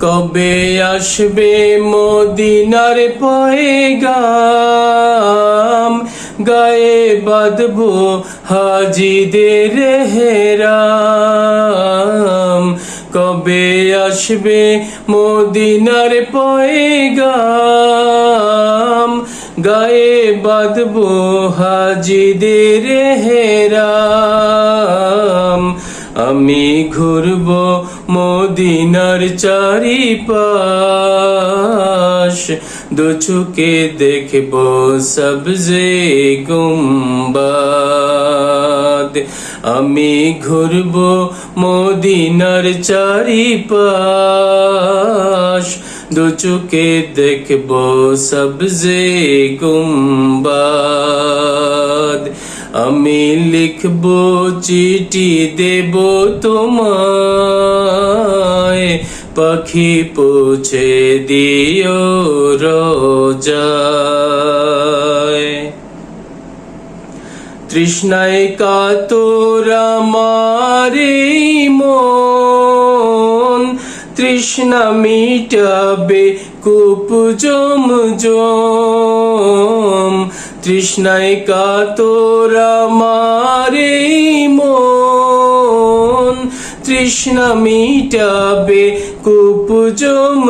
কবে আসবে মদিনার পয়গাম? গায়ে বাঁধবো হাজিদের হেরাম। কবে আসবে মদিনার পয়গাম? গায়ে বাঁধবো হাজিদের হেরাম। আমি ঘুরব মদিনার চারিপাশ, দু চুকে দেখব সবজে গুম্বাদ। আমি ঘুরব মদিনার চারিপাশ, দু চুকে দেখব সবজে গুম্বাদ। আমি লিখব চিঠি দেব তোমায়। পাখি পৌঁছে দিও রোজায়। তৃষ্ণায় কাতর আমারে মন। তৃষ্ণা মিটাবে কুপ জম জম তৃষ্ণায় কাতর মারে মন, তৃষ্ণা মিটাবে কূপ জম।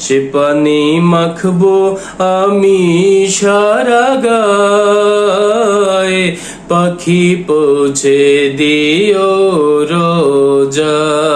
সে পানি মাখবো আমি সারা গায়ে, পাখি পৌঁছে দিও রোজায়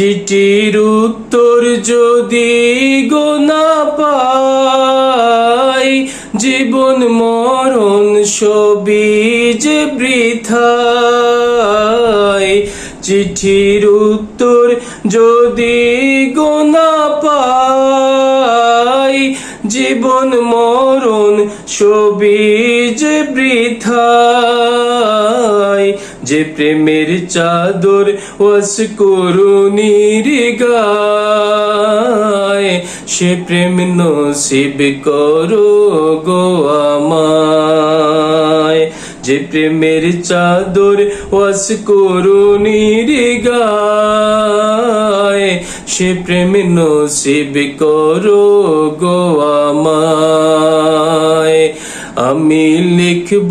চিঠির উত্তর যদি গোনা পাই, জীবন মরণ সবই যে বৃথায়। চিঠির উত্তর যদি গোনা পাই, জীবন মরণ সবই যে বৃথায়। যে প্রেমের চাদর ওয়াস করুনির গায়, সে প্রেম নসিব করো গো আমায়। যে প্রেমের চাদর ওয়াস করুনির গায়, সে প্রেম নসিব করো গো আমায়। আমি লিখব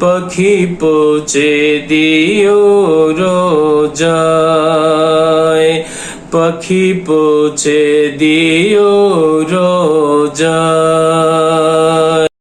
পাখি পৌঁছে দিও রোজায়। পাখি পৌঁছে দিও রোজা